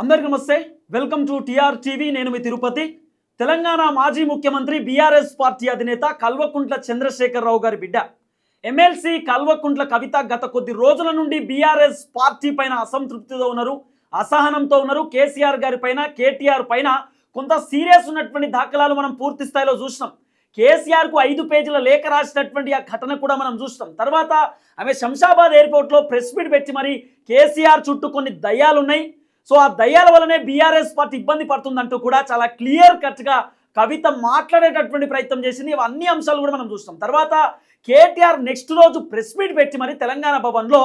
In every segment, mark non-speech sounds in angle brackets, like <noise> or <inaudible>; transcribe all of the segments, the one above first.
అందరికీ నమస్తే. Welcome to TR TV. నేను మీ తిరుపతి. తెలంగాణ మాజీ ముఖ్యమంత్రి బీఆర్ఎస్ పార్టీ అధినేత కల్వకుంట్ల చంద్రశేఖరరావు గారి బిడ్డ. ఎమ్మెల్సీ కల్వకుంట్ల కవిత గత కొద్ది రోజుల నుండి బీఆర్ఎస్ పార్టీ పైన అసంతృప్తితో ఉన్నారు అసహనంతో ఉన్నారు. కేసీఆర్ గారి పైన కేటీఆర్ పైన కొంత సీరియస్ ఉన్నటువంటి దాఖలాలు మనం పూర్తి స్థాయిలో చూసినాం. కేసీఆర్కు ఐదు పేజీల లేఖ రాసినటువంటి ఆ ఘటన కూడా మనం చూస్తాం తర్వాత ఆమె శంషాబాద్ ఎయిర్పోర్ట్లో ప్రెస్ మీట్ పెట్టి మరి కేసీఆర్ చుట్టూ కొన్ని దయ్యాలు ఉన్నాయి సో ఆ దయ్యాల వల్లనే బీఆర్ఎస్ పార్టీ ఇబ్బంది పడుతుందంటూ కూడా చాలా క్లియర్ కట్గా కవిత మాట్లాడేటటువంటి ప్రయత్నం చేసింది. అన్ని అంశాలు కూడా మనం చూస్తాం. తర్వాత కేటీఆర్ నెక్స్ట్ రోజు ప్రెస్ మీట్ పెట్టి మరి తెలంగాణ భవన్లో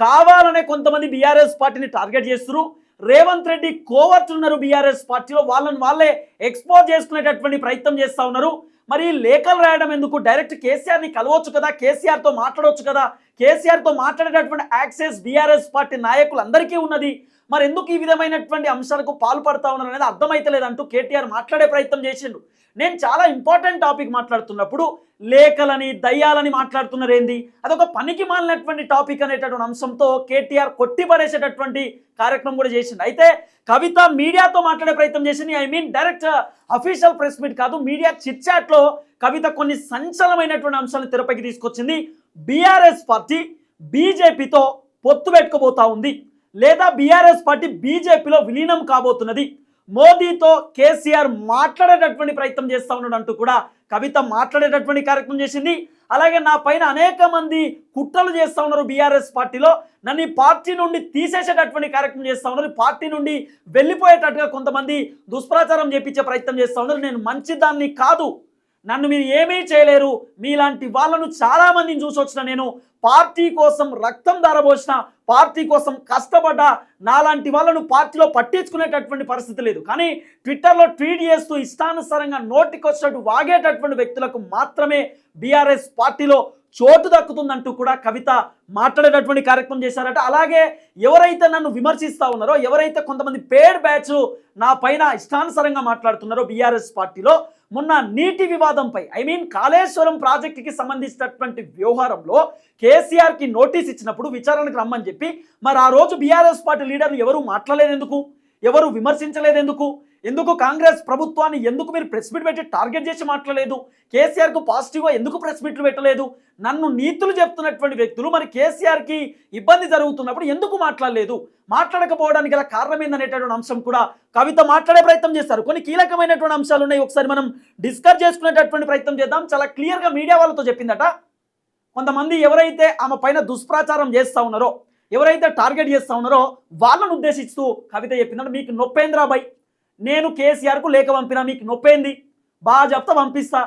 కావాలనే కొంతమంది బీఆర్ఎస్ పార్టీని టార్గెట్ చేస్తున్నారు. రేవంత్ రెడ్డి కోవర్ట్ ఉన్నారు బీఆర్ఎస్ పార్టీలో. వాళ్ళని వాళ్ళే ఎక్స్పోజ్ చేసుకునేటటువంటి ప్రయత్నం చేస్తూ ఉన్నారు. మరి లేఖలు రాయడం ఎందుకు? డైరెక్ట్ కేసీఆర్ని కలవచ్చు కదా? కేసీఆర్తో మాట్లాడవచ్చు కదా? కేసీఆర్తో మాట్లాడేటటువంటి యాక్సెస్ బీఆర్ఎస్ పార్టీ నాయకులందరికీ ఉన్నది. మరి ఎందుకు ఈ విధమైనటువంటి అంశాలకు పాల్పడతా ఉన్నారు అనేది అర్థమైతలేదంటూ కేటీఆర్ మాట్లాడే ప్రయత్నం చేసిండు. నేను చాలా ఇంపార్టెంట్ టాపిక్ మాట్లాడుతున్నప్పుడు లేఖలని దయ్యాలని మాట్లాడుతున్నారు ఏంది? అదొక పనికి మాలినటువంటి టాపిక్ అనేటటువంటి అంశంతో కేటీఆర్ కొట్టిపడేసేటటువంటి కార్యక్రమం కూడా చేసింది అయితే కవిత మీడియాతో మాట్లాడే ప్రయత్నం చేసింది. I mean direct official press meet కాదు మీడియా చిట్ చాట్లో కవిత కొన్ని సంచలనమైనటువంటి అంశాలను తెరపైకి తీసుకొచ్చింది. బీఆర్ఎస్ పార్టీ బీజేపీతో పొత్తు పెట్టుకోబోతా ఉంది. లేదా బీఆర్ఎస్ పార్టీ బీజేపీలో విలీనం కాబోతున్నది. మోదీతో కేసీఆర్ మాట్లాడేటటువంటి ప్రయత్నం చేస్తా ఉన్నాడు అంటూ కూడా కవిత మాట్లాడేటటువంటి కార్యక్రమం చేసింది. అలాగే నా పైన అనేక మంది కుట్రలు చేస్తా ఉన్నారు బీఆర్ఎస్ పార్టీలో. నన్ను ఈ పార్టీ నుండి తీసేసేటటువంటి కార్యక్రమం చేస్తా ఉన్నారు. పార్టీ నుండి వెళ్ళిపోయేటట్టుగా కొంతమంది దుష్ప్రచారం చేపించే ప్రయత్నం చేస్తా ఉన్నారు. నేను మంచిదాన్ని కాదు. నన్ను మీరు ఏమీ చేయలేరు. మీలాంటి వాళ్ళను చాలామందిని చూసి వచ్చిన నేను. పార్టీ కోసం రక్తం ధారపోసిన పార్టీ కోసం కష్టపడ్డ నాలాంటి వాళ్ళను పార్టీలో పట్టించుకునేటటువంటి పరిస్థితి లేదు. కానీ ట్విట్టర్లో ట్వీట్ చేస్తూ ఇష్టానుసారంగా నోటికొచ్చినట్టు వాగేటటువంటి వ్యక్తులకు మాత్రమే బీఆర్ఎస్ పార్టీలో చోటు దక్కుతుందంటూ కూడా కవిత మాట్లాడేటటువంటి కార్యక్రమం చేశారట. అలాగే ఎవరైతే నన్ను విమర్శిస్తూ ఉన్నారో ఎవరైతే కొంతమంది పేడ్ బ్యాచ్ నా పైన ఇష్టానుసారంగా మాట్లాడుతున్నారో బీఆర్ఎస్ పార్టీలో మొన్న నీటి వివాదంపై ఐ మీన్ కాళేశ్వరం ప్రాజెక్టుకి సంబంధించినటువంటి వ్యవహారంలో కేసీఆర్కి నోటీస్ ఇచ్చినప్పుడు విచారణకు రమ్మని చెప్పి మరి ఆ రోజు బీఆర్ఎస్ పార్టీ లీడర్లు ఎవరు మాట్లాడలేదెందుకు? ఎవరు విమర్శించలేదెందుకు? ఎందుకు కాంగ్రెస్ ప్రభుత్వాన్ని ఎందుకు మీరు ప్రెస్ మీట్ పెట్టి టార్గెట్ చేసి మాట్లాడలేదు? కేసీఆర్కు పాజిటివ్గా ఎందుకు ప్రెస్ మీట్లు పెట్టలేదు? నన్ను నీతులు చెప్తున్నటువంటి వ్యక్తులు మరి కేసీఆర్కి ఇబ్బంది జరుగుతున్నప్పుడు ఎందుకు మాట్లాడలేదు? మాట్లాడకపోవడానికి గల కారణం ఏందనేటటువంటి అంశం కూడా కవిత మాట్లాడే ప్రయత్నం చేస్తారు కొన్ని కీలకమైనటువంటి అంశాలు ఉన్నాయి. ఒకసారి మనం డిస్కస్ చేసుకునేటటువంటి ప్రయత్నం చేద్దాం. చాలా క్లియర్గా మీడియా వాళ్ళతో చెప్పిందట. కొంతమంది ఎవరైతే ఆమె పైన దుష్ప్రచారం చేస్తూ ఉన్నారో ఎవరైతే టార్గెట్ చేస్తూ ఉన్నారో వాళ్ళను ఉద్దేశిస్తూ కవిత చెప్పిందంటే. మీకు నొప్పేంద్రాబాయ్ నేను కేసీఆర్కు లేఖ పంపినా మీకు నొప్పేంది? బాగా చెప్తా పంపిస్తా.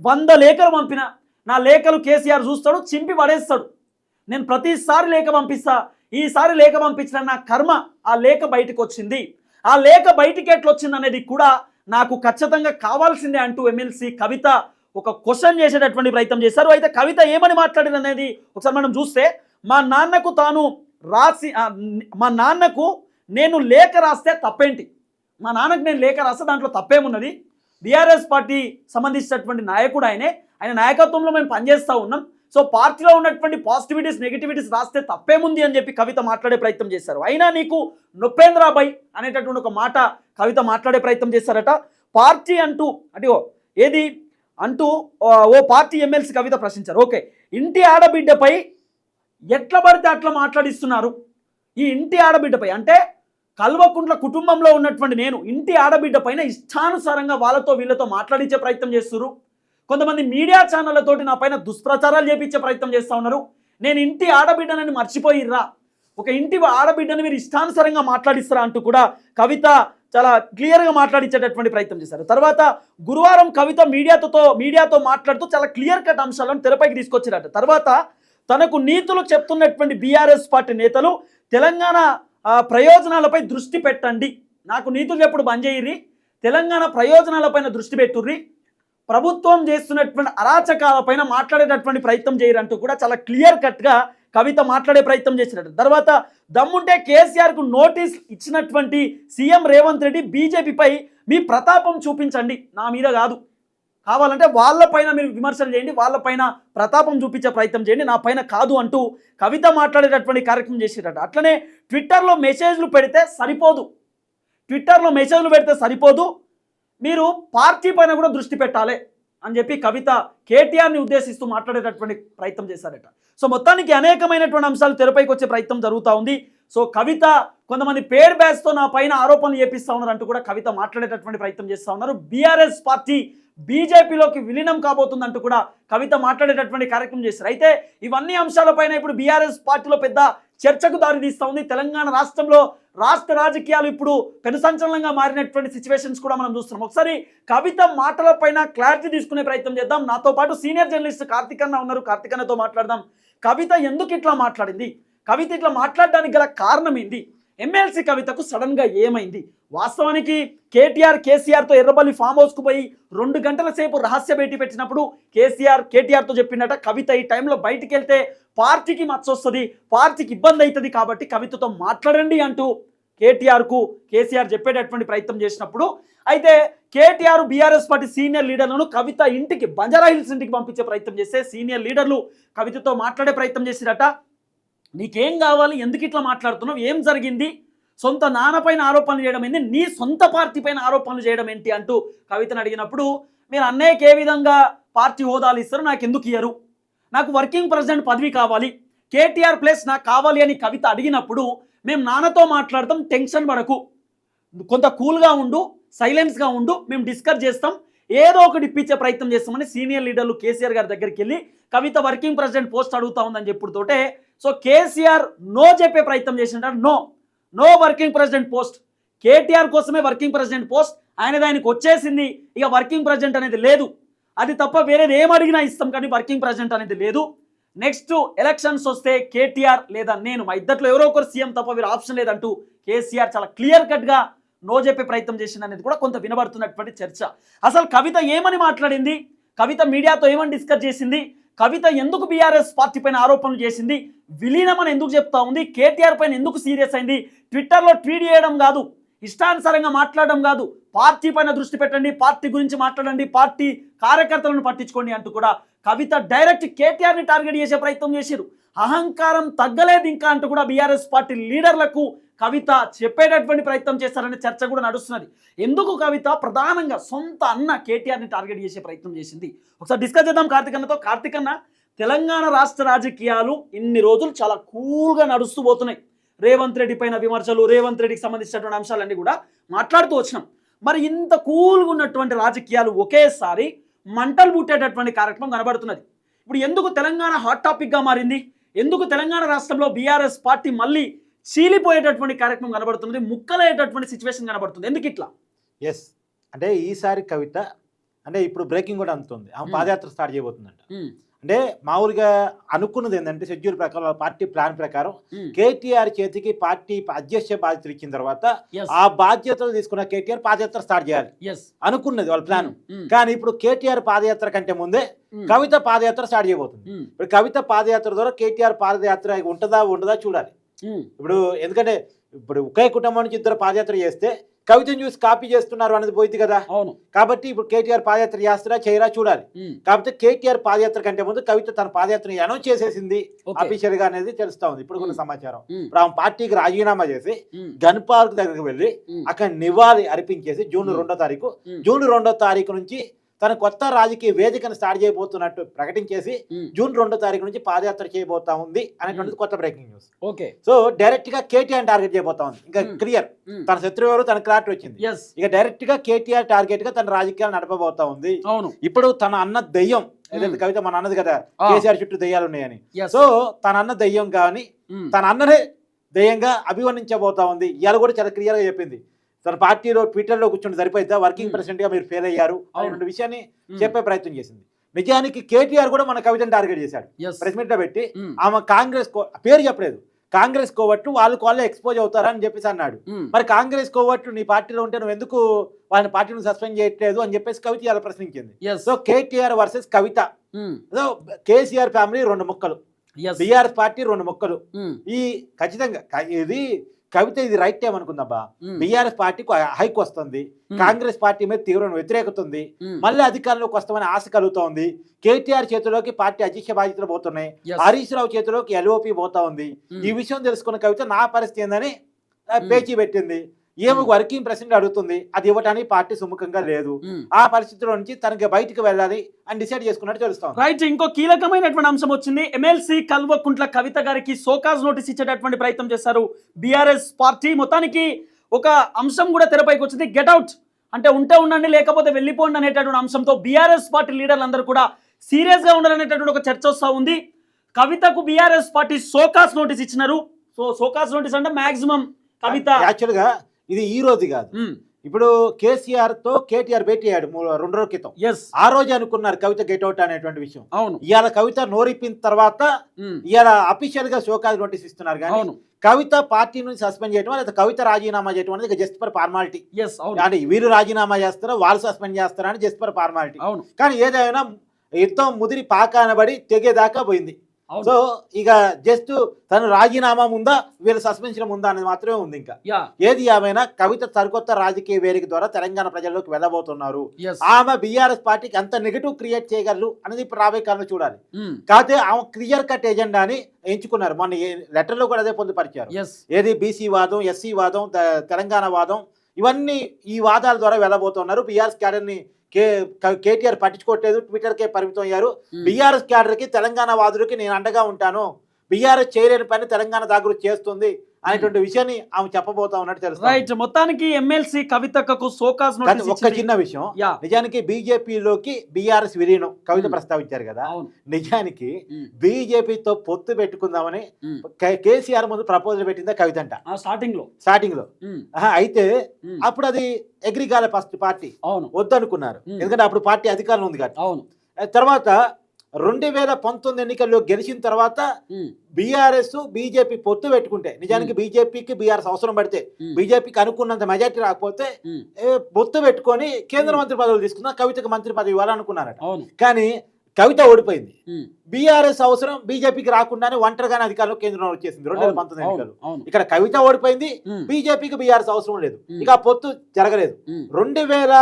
వంద లేఖలు పంపిన నా లేఖలు కేసీఆర్ చూస్తాడు చింపి పడేస్తాడు. నేను ప్రతిసారి లేఖ పంపిస్తా. ఈసారి లేఖ పంపించిన నా కర్మ ఆ లేఖ బయటకు వచ్చింది ఆ లేఖ బయటికి ఎట్లా వచ్చింది అనేది కూడా నాకు ఖచ్చితంగా కావాల్సిందే అంటూ ఎమ్మెల్సీ కవిత ఒక క్వశ్చన్ చేసేటటువంటి ప్రయత్నం చేశారు. అయితే కవిత ఏమని మాట్లాడింది అనేది ఒకసారి మనం చూస్తే మా నాన్నకు తాను రాసి మా నాన్నకు నేను లేఖ రాస్తే తప్పేంటి? మా నాన్నకు నేను లేఖ రాస్తే దాంట్లో తప్పేమున్నది? బీఆర్ఎస్ పార్టీ సంబంధించినటువంటి నాయకుడు ఆయనే. ఆయన నాయకత్వంలో మేము పనిచేస్తూ ఉన్నాం. సో పార్టీలో ఉన్నటువంటి పాజిటివిటీస్ నెగిటివిటీస్ రాస్తే తప్పేముంది అని చెప్పి కవిత మాట్లాడే ప్రయత్నం చేశారు. అయినా నీకు నొప్పేంద్రాబాయ్ అనేటటువంటి ఒక మాట కవిత మాట్లాడే ప్రయత్నం చేశారట. పార్టీ అంటూ అంటే ఓ, ఏది? అంటూ ఓ పార్టీ ఎమ్మెల్సీ కవిత ప్రశ్నించారు. ఓకే ఇంటి ఆడబిడ్డపై ఎట్ల పడితే అట్లా మాట్లాడిస్తున్నారు? ఈ ఇంటి ఆడబిడ్డపై అంటే కల్వకుంట్ల కుటుంబంలో ఉన్నటువంటి నేను ఇంటి ఆడబిడ్డ పైన ఇష్టానుసారంగా వాళ్ళతో వీళ్ళతో మాట్లాడించే ప్రయత్నం చేస్తున్నారు కొంతమంది మీడియా ఛానళ్ళతోటి నా పైన దుష్ప్రచారాలు చేపించే ప్రయత్నం చేస్తూ ఉన్నారు. నేను ఇంటి ఆడబిడ్డనని మర్చిపోయిర్రా. ఒక ఇంటి ఆడబిడ్డని మీరు ఇష్టానుసారంగా మాట్లాడిస్తారా అంటూ కూడా కవిత చాలా క్లియర్గా మాట్లాడించేటటువంటి ప్రయత్నం చేశారు. తర్వాత గురువారం కవిత మీడియాతో మీడియాతో మాట్లాడుతూ చాలా క్లియర్ కట్ అంశాలను తెరపైకి తీసుకొచ్చారట. తర్వాత తనకు నీతులు చెప్తున్నటువంటి బీఆర్ఎస్ పార్టీ నేతలు తెలంగాణ ప్రయోజనాలపై దృష్టి పెట్టండి. నాకు నీతులు ఎప్పుడు బంద్ చేయర్రి? తెలంగాణ ప్రయోజనాలపైన దృష్టి పెట్టుర్రి? ప్రభుత్వం చేస్తున్నటువంటి అరాచకాలపైన మాట్లాడేటటువంటి ప్రయత్నం చేయరంటూ కూడా చాలా క్లియర్ కట్గా కవిత మాట్లాడే ప్రయత్నం చేసినట్టు. తర్వాత దమ్ముంటే కేసీఆర్కు నోటీస్ ఇచ్చినటువంటి సీఎం రేవంత్ రెడ్డి బీజేపీపై మీ ప్రతాపం చూపించండి. నా మీద కాదు. కావాలంటే వాళ్ళపైన మీరు విమర్శలు చేయండి వాళ్ళపైన ప్రతాపం చూపించే ప్రయత్నం చేయండి నా పైన కాదు అంటూ కవిత మాట్లాడేటటువంటి కార్యక్రమం చేసేటట్టు. అట్లనే ట్విట్టర్లో మెసేజ్లు పెడితే సరిపోదు. ట్విట్టర్లో మెసేజ్లు పెడితే సరిపోదు. మీరు పార్టీ పైన కూడా దృష్టి పెట్టాలి అని చెప్పి కవిత కేటీఆర్ని ఉద్దేశిస్తూ మాట్లాడేటటువంటి ప్రయత్నం చేశారట. సో మొత్తానికి అనేకమైనటువంటి అంశాలు తెరపైకి వచ్చే ప్రయత్నం జరుగుతూ ఉంది. సో కవిత కొంతమంది పేడ్ బ్యాచ్తో నా పైన ఆరోపణలు చేపిస్తా ఉన్నారు అంటూ కూడా కవిత మాట్లాడేటటువంటి ప్రయత్నం చేస్తూ ఉన్నారు. బీఆర్ఎస్ పార్టీ బీజేపీలోకి విలీనం కాబోతుందంటూ కూడా కవిత మాట్లాడేటటువంటి కార్యక్రమం చేశారు. అయితే ఇవన్నీ అంశాలపైన ఇప్పుడు బీఆర్ఎస్ పార్టీలో పెద్ద చర్చకు దారితీస్తూ ఉంది. తెలంగాణ రాష్ట్రంలో రాష్ట్ర రాజకీయాలు ఇప్పుడు పెనుసంచలనంగా మారినటువంటి సిచ్యువేషన్స్ కూడా మనం చూస్తున్నాం. ఒకసారి కవిత మాటలపైన క్లారిటీ తీసుకునే ప్రయత్నం చేద్దాం. నాతో పాటు సీనియర్ జర్నలిస్ట్ కార్తికన్న ఉన్నారు. కార్తికన్నతో మాట్లాడదాం. కవిత ఎందుకు ఇట్లా మాట్లాడింది? కవిత ఇట్లా మాట్లాడడానికి గల కారణం ఏంది? ఎమ్మెల్సీ కవితకు సడన్గా ఏమైంది? వాస్తవానికి కేటీఆర్ కేసీఆర్తో ఎర్రబల్లి ఫామ్ హౌస్కు పోయి రెండు గంటల సేపు రహస్య భేటీ పెట్టినప్పుడు కేసీఆర్ కేటీఆర్తో చెప్పినట కవిత ఈ టైంలో బయటికి వెళ్తే పార్టీకి మచ్చొస్తుంది పార్టీకి ఇబ్బంది అవుతుంది కాబట్టి కవితతో మాట్లాడండి అంటూ కేటీఆర్కు కేసీఆర్ చెప్పేటటువంటి ప్రయత్నం చేసినప్పుడు అయితే కేటీఆర్ బీఆర్ఎస్ పార్టీ సీనియర్ లీడర్లను కవిత ఇంటికి బంజారా హిల్స్ ఇంటికి పంపించే ప్రయత్నం చేస్తే సీనియర్ లీడర్లు కవితతో మాట్లాడే ప్రయత్నం చేసిరట. నీకేం కావాలి? ఎందుకు ఇట్లా మాట్లాడుతున్నావు? ఏం జరిగింది? సొంత నాన్నపైన ఆరోపణలు చేయడం ఏంటి? నీ సొంత పార్టీ పైన ఆరోపణలు చేయడం ఏంటి అంటూ కవితను అడిగినప్పుడు మీరు అన్నయ్యకి ఏ విధంగా పార్టీ హోదాలు ఇస్తారు నాకు ఎందుకు ఇయ్యరు? నాకు వర్కింగ్ ప్రెసిడెంట్ పదవి కావాలి. కేటీఆర్ ప్లేస్ నాకు కావాలి అని కవిత అడిగినప్పుడు మేము నాన్నతో మాట్లాడతాం టెన్షన్ పడకు. కొంత కూల్గా ఉండు సైలెన్స్గా ఉండు మేము డిస్కస్ చేస్తాం. ఏదో ఒకటి ఇప్పించే ప్రయత్నం చేస్తామని సీనియర్ లీడర్లు కేసీఆర్ గారి దగ్గరికి వెళ్ళి కవిత వర్కింగ్ ప్రెసిడెంట్ పోస్ట్ అడుగుతా ఉందని చెప్పుడుతోటే సో కేసీఆర్ నో చెప్పే ప్రయత్నం చేసింటారు no. No working president post. KTR కోసమే వర్కింగ్ ప్రెసిడెంట్ పోస్ట్. ఆయన దానికి వచ్చేసింది. ఇక వర్కింగ్ ప్రెసిడెంట్ అనేది లేదు. అది తప్ప వేరేది ఏం అడిగినా ఇస్తాం కానీ వర్కింగ్ ప్రెసిడెంట్ అనేది లేదు. నెక్స్ట్ ఎలక్షన్స్ వస్తే కేటీఆర్ లేదా నేను మా ఇద్దట్లో ఎవరో ఒకరు సీఎం తప్ప వీరు ఆప్షన్ లేదంటూ కేసీఆర్ చాలా క్లియర్ కట్గా నో చెప్పే ప్రయత్నం చేసింది అనేది కూడా కొంత వినబడుతున్నటువంటి చర్చ. అసలు కవిత ఏమని మాట్లాడింది? కవిత మీడియాతో ఏమని డిస్కస్ చేసింది? కవిత ఎందుకు బీఆర్ఎస్ పార్టీ పైన ఆరోపణలు చేసింది? విలీనం అని ఎందుకు చెప్తా ఉంది? కేటీఆర్ పైన ఎందుకు సీరియస్ అయింది? ట్విట్టర్లో ట్వీట్ చేయడం కాదు ఇష్టానుసారంగా మాట్లాడడం కాదు. పార్టీ పైన దృష్టి పెట్టండి పార్టీ గురించి మాట్లాడండి పార్టీ కార్యకర్తలను పట్టించుకోండి అంటూ కూడా కవిత డైరెక్ట్ కేటీఆర్ని టార్గెట్ చేసే ప్రయత్నం చేశారు అహంకారం తగ్గలేదు ఇంకా అంటూ కూడా బీఆర్ఎస్ పార్టీ లీడర్లకు కవిత చెప్పేటటువంటి ప్రయత్నం చేస్తారనే చర్చ కూడా నడుస్తున్నది. ఎందుకు కవిత? ప్రధానంగా సొంత అన్న కేటీఆర్ని టార్గెట్ చేసే ప్రయత్నం చేసింది. ఒకసారి డిస్కస్ చేద్దాం కార్తిక్ అన్నతో. కార్తిక్ అన్న తెలంగాణ రాష్ట్ర రాజకీయాలు ఇన్ని రోజులు చాలా కూల్గా నడుస్తూ పోతున్నాయి. రేవంత్ రెడ్డి పైన విమర్శలు రేవంత్ రెడ్డికి సంబంధించినటువంటి అంశాలన్నీ కూడా మాట్లాడుతూ వచ్చినాం. మరి ఇంత కూల్గా ఉన్నటువంటి రాజకీయాలు ఒకేసారి మంటలు పుట్టేటటువంటి కార్యక్రమం కనబడుతున్నది. ఇప్పుడు ఎందుకు తెలంగాణ హాట్ టాపిక్గా మారింది? ఎందుకు తెలంగాణ రాష్ట్రంలో బీఆర్ఎస్ పార్టీ మళ్ళీ చీలిపోయేటటువంటి కార్యక్రమం కనబడుతున్నది ముక్కలయ్యేటటువంటి సిచ్యువేషన్ కనబడుతుంది. ఎందుకు ఇట్లా? ఎస్ అంటే ఈసారి కవిత అంటే ఇప్పుడు బ్రేకింగ్ కూడా అందుతుంది. ఆమె Hmm. పాదయాత్ర స్టార్ట్ చేయబోతుందంట. అంటే మామూలుగా అనుకున్నది ఏంటంటే షెడ్యూల్ ప్రకారం వాళ్ళ పార్టీ ప్లాన్ ప్రకారం కేటీఆర్ చేతికి పార్టీ అధ్యక్ష బాధ్యతలు ఇచ్చిన తర్వాత ఆ బాధ్యతలు తీసుకున్న కేటీఆర్ పాదయాత్ర స్టార్ట్ చేయాలి. అనుకున్నది వాళ్ళ ప్లాన్ కానీ ఇప్పుడు కేటీఆర్ పాదయాత్ర కంటే ముందే కవిత పాదయాత్ర స్టార్ట్ చేయబోతుంది. ఇప్పుడు కవిత పాదయాత్ర ద్వారా కేటీఆర్ పాదయాత్ర ఉంటుందా ఉండదా చూడాలి. ఇప్పుడు ఎందుకంటే ఇప్పుడు ఒకే కుటుంబం నుంచి ఇద్దరు పాదయాత్ర చేస్తే కవితను చూసి కాపీ చేస్తున్నారు అనేది పోయింది కదా. అవును. కాబట్టి ఇప్పుడు కేటీఆర్ పాదయాత్ర చేస్తారా చేయరా చూడాలి. కాకపోతే కేటీఆర్ పాదయాత్ర కంటే ముందు కవిత తన పాదయాత్రని అనౌన్స్ చేసేసింది అఫీషియల్గా అనేది తెలుస్తా ఉంది. ఇప్పుడు కొన్ని. సమాచారం. ఇప్పుడు ఆమె పార్టీకి రాజీనామా చేసి గన్ పార్క్ దగ్గరికి వెళ్ళి అక్కడ నివాళి అర్పించేసి జూన్. రెండో తారీఖు జూన్ రెండో తారీఖు నుంచి తన కొత్త రాజకీయ వేదికను స్టార్ట్ చేయబోతున్నట్టు ప్రకటించేసి జూన్ రెండో తారీఖు నుంచి పాదయాత్ర చేయబోతా ఉంది అనేటువంటిది కొత్త బ్రేకింగ్ న్యూస్ ఓకే. సో డైరెక్ట్గా కేటీఆర్ టార్గెట్ చేయబోతా ఉంది. ఇంకా. క్లియర్ తన శత్రువు ఎవరు? తన క్లారిటీ వచ్చింది. ఇక డైరెక్ట్గా కేటీఆర్ టార్గెట్గా తన రాజకీయాలు నడపబోతా ఉంది. అవును. ఇప్పుడు తన అన్న దెయ్యం ఏదైతే కవిత మన అన్నది కదా. కేసీఆర్ చుట్టూ దెయ్యాలు ఉన్నాయని. సో తన అన్న దెయ్యం కానీ. తన అన్ననే దెయ్యంగా అభివర్ణించబోతా ఉంది. ఇవాళ కూడా చాలా క్లియర్గా చెప్పింది. తన పార్టీలో ట్విట్టర్లో కూర్చుంటే సరిపోయిద్దా వర్కింగ్ Hmm. ప్రెసిడెంట్గా మీరు ఫెయిల్ అయ్యారు. అనేటువంటి విషయాన్ని. చెప్పే ప్రయత్నం చేసింది నిజానికి కేటీఆర్ కూడా మన కవితను టార్గెట్ చేశాడు. ప్రెస్ మీట్లో పెట్టి. ఆమె కాంగ్రెస్ కో- పేరు చెప్పలేదు కాంగ్రెస్ కోవట్టు వాళ్ళు వాళ్ళే ఎక్స్పోజ్ అవుతారని చెప్పేసి అన్నాడు. మరి కాంగ్రెస్ కోవట్టు నీ పార్టీలో ఉంటే నువ్వు ఎందుకు వాళ్ళని పార్టీని సస్పెండ్ చేయట్లేదు అని చెప్పేసి కవిత ఇలా ప్రశ్నించింది. So KTR versus Kavitha. So KCR family రెండు ముక్కలు. బీఆర్ఎస్ పార్టీ రెండు ముక్కలు. ఈ ఖచ్చితంగా ఇది కవిత ఇది రైట్ టైం అనుకుందాబ్బా. బీఆర్ఎస్ పార్టీకి హైక్ వస్తుంది. కాంగ్రెస్ పార్టీ మీద తీవ్ర వ్యతిరేకత ఉంది. మళ్ళీ అధికారంలోకి వస్తామని ఆశ కలుగుతోంది కేటీఆర్ చేతిలోకి పార్టీ అధ్యక్ష బాధ్యతలు పోతున్నాయి. హరీష్ రావు చేతిలోకి ఎల్ఓపి పోతా ఉంది. ఈ విషయం తెలుసుకున్న కవిత నా పరిస్థితి ఏందని. పేచీ పెట్టింది ఏమి. వర్కింగ్ ప్రెసిడెంట్ అడుగుతుంది అది ఇవ్వటానికి పార్టీ సుముఖంగా లేదు. ఆ పరిస్థితిలో నుంచి తనకి బయటికి వెళ్ళాలి అని డిసైడ్ చేసుకున్నట్టు తెలుస్తాం రైట్ ఇంకో కీలకమైనటువంటి అంశం వచ్చింది. ఎమ్మెల్సీ కల్వకుంట్ల కవిత గారికి సోకాజ్ నోటీస్ ఇచ్చేటటువంటి ప్రయత్నం చేశారు బీఆర్ఎస్ పార్టీ. మొత్తానికి ఒక అంశం కూడా తెరపైకి వచ్చింది. గెట్ అవుట్ అంటే ఉంటే ఉండండి లేకపోతే వెళ్ళిపోండి అనేటటువంటి అంశంతో బీఆర్ఎస్ పార్టీ లీడర్లు అందరూ కూడా సీరియస్గా ఉండాలనేటటువంటి ఒక చర్చ వస్తూ ఉంది. కవితకు BRS party show cause notice ఇచ్చినారు. సో సోకాస్ నోటీస్ అంటే మాక్సిమం కవిత. యాక్చువల్గా ఇది ఈ రోజు కాదు. ఇప్పుడు కేసీఆర్తో కేటీఆర్ భేటీ అయ్యాడు రెండు రోజుల క్రితం. ఆ రోజు అనుకున్నారు కవిత గెట్ అవుట్ అనేటువంటి విషయం. అవును. ఇవాళ కవిత నోరిప్పిన తర్వాత. ఇవాళ అఫీషియల్గా షోకాజ్ నోటీస్ ఇస్తున్నారు కానీ కవిత పార్టీ నుంచి సస్పెండ్ చేయడం లేదా కవిత రాజీనామా చేయడం అనేది జస్ట్ ఫర్ ఫార్మాలిటీ. అంటే వీళ్ళు రాజీనామా చేస్తారా వాళ్ళు సస్పెండ్ చేస్తారా అని జస్ట్ ఫర్ ఫార్మాలిటీ. అవును. కానీ ఏదైనా యుద్ధం ముదిరి పాక అనబడి తెగేదాకా పోయింది. సో ఇక జస్ట్ తను రాజీనామా ముందా వీళ్ళు సస్పెన్షన్ ముందా అనేది మాత్రమే ఉంది ఇంకా. ఏది ఏమైనా కవిత సరికొత్త రాజకీయ వేదిక ద్వారా తెలంగాణ ప్రజల్లోకి వెళ్ళబోతున్నారు. ఆమె బీఆర్ఎస్ పార్టీకి ఎంత నెగిటివ్ క్రియేట్ చేయగలరు అనేది ఇప్పుడు రాబోయే కాలంలో చూడాలి. ఉమ్. కాకపోతే ఆమె క్లియర్ కట్ ఎజెండాని ఎంచుకున్నారు. మొన్న లెటర్లో కూడా అదే పొందుపరిచారు. ఏది బీసీ వాదం ఎస్సీ వాదం తెలంగాణ వాదం ఇవన్నీ ఈ వాదాల ద్వారా వెళ్ళబోతున్నారు. బీఆర్ఎస్ క్యాడర్ని కే కేటీఆర్ పట్టించుకోవట్లేదు ట్విట్టర్కే పరిమితం అయ్యారు. బీఆర్ఎస్ క్యాడర్కి తెలంగాణ వాదులకి నేను అండగా ఉంటాను. బీఆర్ఎస్ చేయలేని పని తెలంగాణ దాగురు చేస్తుంది. అనేటువంటి విషయాన్ని ఆమె చెప్పబోతా ఉన్నట్టు తెలుస్తుంది. రైట్ మొత్తానికి ఎమ్మెల్సీ కవితకు నోటీస్ ఒక్క. చిన్న విషయం. నిజానికి బీజేపీలోకి బీఆర్ఎస్ విలీనం కవిత Hmm. ప్రస్తావించారు కదా. నిజానికి ఉమ్. బీజేపీతో పొత్తు పెట్టుకుందామని. కే- కేసీఆర్ ముందు ప్రపోజల్ పెట్టిందా కవిత అంట స్టార్టింగ్లో. స్టార్టింగ్లో. అయితే. అప్పుడు అది అగ్రి కాలే ఫస్ట్ పార్టీ అవును. వద్దనుకున్నారు. Hmm. ఎందుకంటే అప్పుడు పార్టీ అధికారంలో ఉంది కాబట్టి. అవును. తర్వాత రెండు వేల పంతొమ్మిది ఎన్నికల్లో గెలిచిన తర్వాత. బీఆర్ఎస్ బీజేపీ పొత్తు పెట్టుకుంటే నిజానికి బీజేపీకి బీఆర్ఎస్ అవసరం పడితే. బీజేపీకి అనుకున్నంత మెజార్టీ రాకపోతే పొత్తు పెట్టుకొని కేంద్ర. మంత్రి పదవులు తీసుకున్నా కవితకు మంత్రి పదవి ఇవ్వాలనుకున్నారట కానీ కవిత ఓడిపోయింది. బీఆర్ఎస్ అవసరం బీజేపీకి రాకుండానే ఒంటరిగానే అధికారంలో కేంద్రంలో వచ్చేసింది రెండు వేల పంతొమ్మిది ఎన్నికలు ఇక్కడ కవిత ఓడిపోయింది. బీజేపీకి బీఆర్ఎస్ అవసరం లేదు. ఇక పొత్తు జరగలేదు. రెండు వేల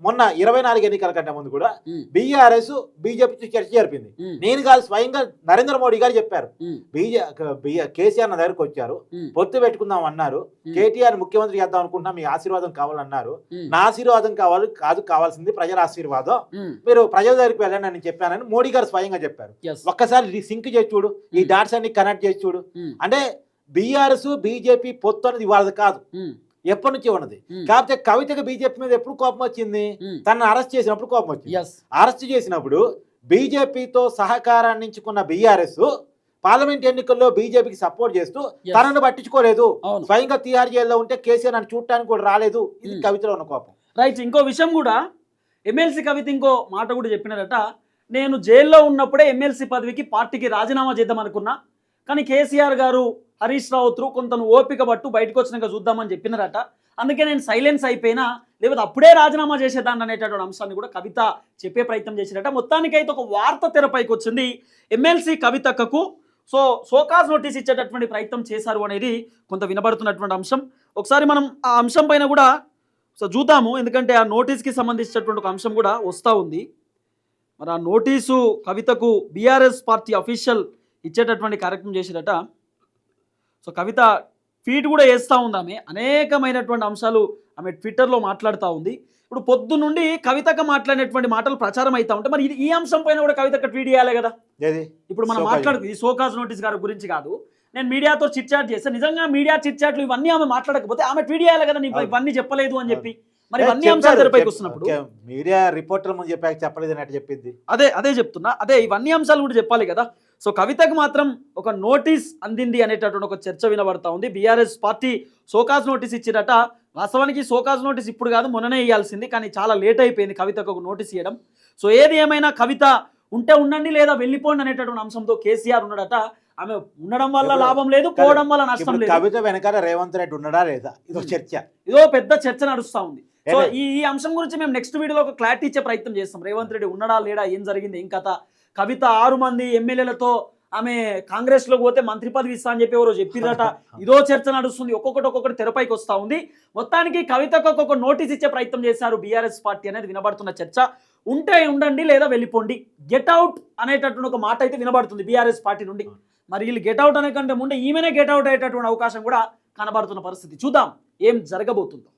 మొన్న ఇరవై నాలుగు ఎన్నికల కంటే ముందు కూడా. బీఆర్ఎస్ బీజేపీ చర్చ జరిపింది. నేను కాదు స్వయంగా నరేంద్ర మోడీ గారు చెప్పారు. బీజే కేసీఆర్ నా దగ్గరకు వచ్చారు. పొత్తు పెట్టుకుందాం అన్నారు. కేటీఆర్ ముఖ్యమంత్రి చేద్దాం అనుకుంటున్నా మీ ఆశీర్వాదం కావాలన్నారు. నా ఆశీర్వాదం కావాలి కాదు కావాల్సింది ప్రజల ఆశీర్వాదం. మీరు ప్రజల దగ్గరికి వెళ్ళండి అని చెప్పానని మోడీ గారు స్వయంగా చెప్పారు. ఒక్కసారి సింక్ చేసి చూడు ఈ. డాట్స్ అన్ని కనెక్ట్ చేసి చూడు. అంటే బీఆర్ఎస్ బీజేపీ పొత్తు అనేది ఇవాళది కాదు. ఎప్పటి నుంచి ఉన్నది. కాకపోతే కవితకి బీజేపీ మీద ఎప్పుడు కోపం వచ్చింది. తనను అరెస్ట్ చేసినప్పుడు కోపం వచ్చింది. అరెస్ట్ చేసినప్పుడు బీజేపీతో సహకారాన్ని ఎంచుకున్న బీఆర్ఎస్ పార్లమెంట్ ఎన్నికల్లో బీజేపీకి సపోర్ట్ చేస్తూ. తనను పట్టించుకోలేదు స్వయంగా తీహార్ జైల్లో ఉంటే కేసీఆర్ నన్ను చూడటానికి కూడా రాలేదు ఇది. కవితలో ఉన్న కోపం రైట్ ఇంకో విషయం కూడా ఎమ్మెల్సీ కవిత ఇంకో మాట కూడా చెప్పినారట నేను జైల్లో ఉన్నప్పుడే ఎమ్మెల్సీ పదవికి పార్టీకి రాజీనామా చేద్దాం అనుకున్నా కానీ కేసీఆర్ గారు హరీష్ రావు త్రూ కొంత ఓపిక పట్టు బయటకు వచ్చినాక చూద్దామని చెప్పినారట. అందుకే నేను సైలెన్స్ అయిపోయినా లేకపోతే అప్పుడే రాజీనామా చేసేదాన్ని అనేటటువంటి అంశాన్ని కూడా కవిత చెప్పే ప్రయత్నం చేసినట్ట మొత్తానికైతే ఒక వార్త తెరపైకి వచ్చింది. ఎమ్మెల్సీ కవితకు సో సోకాస్ నోటీస్ ఇచ్చేటటువంటి ప్రయత్నం చేశారు అనేది కొంత వినబడుతున్నటువంటి అంశం. ఒకసారి మనం ఆ అంశం పైన కూడా సో చూద్దాము. ఎందుకంటే ఆ నోటీస్కి సంబంధించినటువంటి ఒక అంశం కూడా వస్తూ ఉంది. మరి ఆ నోటీసు కవితకు బీఆర్ఎస్ పార్టీ అఫీషియల్ ఇచ్చేటటువంటి కార్యక్రమం చేసిరట సో కవిత ట్వీట్ కూడా వేస్తూ ఉంది ఆమె. అనేకమైనటువంటి అంశాలు ఆమె ట్విట్టర్లో మాట్లాడుతూ ఉంది. ఇప్పుడు పొద్దు నుండి కవితక మాట్లాడినటువంటి మాటలు ప్రచారం అవుతా ఉంటాయి మరి ఇది ఈ అంశం పైన కూడా కవితక ట్వీట్ చేయాలి కదా? ఇప్పుడు మనం ఈ సోకాజ్ నోటీస్ గారి గురించి కాదు. నేను మీడియాతో చిట్ చాట్ చేస్తే నిజంగా మీడియా చిట్ చాట్లు ఇవన్నీ ఆమె మాట్లాడకపోతే ఆమె ట్వీట్ చేయాలి కదా నీకు. ఇవన్నీ చెప్పలేదు అని చెప్పి. మరి ఇవన్నీ అంశాలు తెరపైకి వస్తున్నప్పుడు? మీడియా రిపోర్టర్ ముందు చెప్పాక చెప్పలేదు అన్నట్టు చెప్పింది. అదే అదే చెప్తున్నా. అదే ఇవన్నీ అంశాలు కూడా చెప్పాలి కదా. సో కవితకు మాత్రం ఒక నోటీస్ అందింది అనేటటువంటి ఒక చర్చ వినబడతా ఉంది. BRS party show cause notice ఇచ్చిరట. వాస్తవానికి సోకాజ్ నోటీస్ ఇప్పుడు కాదు మొన్ననే ఇవ్వాల్సింది కానీ చాలా లేట్ అయిపోయింది కవితకు ఒక నోటీస్ ఇవ్వడం సో ఏది ఏమైనా కవిత ఉంటే ఉండండి లేదా వెళ్ళిపోండి అనేటటువంటి అంశంతో కేసీఆర్ ఉన్నాడట. ఆమె ఉండడం వల్ల లాభం లేదు పోవడం వల్ల నష్టం లేదు. కవిత వెనకాల రేవంత్ రెడ్డి ఉన్నాడా లేదా? ఇదో చర్చ. ఇదో పెద్ద చర్చ నడుస్తా ఉంది. సో ఈ అంశం గురించి మేము నెక్స్ట్ వీడియోలో ఒక క్లారిటీ ఇచ్చే ప్రయత్నం చేస్తాం. రేవంత్ రెడ్డి ఉన్నాడా లేడా ఏం జరిగింది ఏం కథ కవిత ఆరు మంది ఎమ్మెల్యేలతో ఆమె కాంగ్రెస్లో పోతే మంత్రి పదవి ఇస్తా అని చెప్పి ఎవరో చెప్పిరట <laughs> ఇదో చర్చ నడుస్తుంది. ఒక్కొక్కటి ఒక్కొక్కటి తెరపైకి వస్తా ఉంది. మొత్తానికి కవితకు ఒక్కొక్క నోటీస్ ఇచ్చే ప్రయత్నం చేశారు బీఆర్ఎస్ పార్టీ అనేది వినబడుతున్న చర్చ. ఉంటే ఉండండి లేదా వెళ్ళిపోండి. గెట్ అవుట్ అనేటటువంటి ఒక మాట అయితే వినబడుతుంది బీఆర్ఎస్ పార్టీ నుండి. మరి వీళ్ళు గెట్ అవుట్ అనే కంటే ముందే ఈమెనే గెట్ అవుట్ అయ్యేటటువంటి అవకాశం కూడా కనబడుతున్న పరిస్థితి. చూద్దాం ఏం జరగబోతుందో.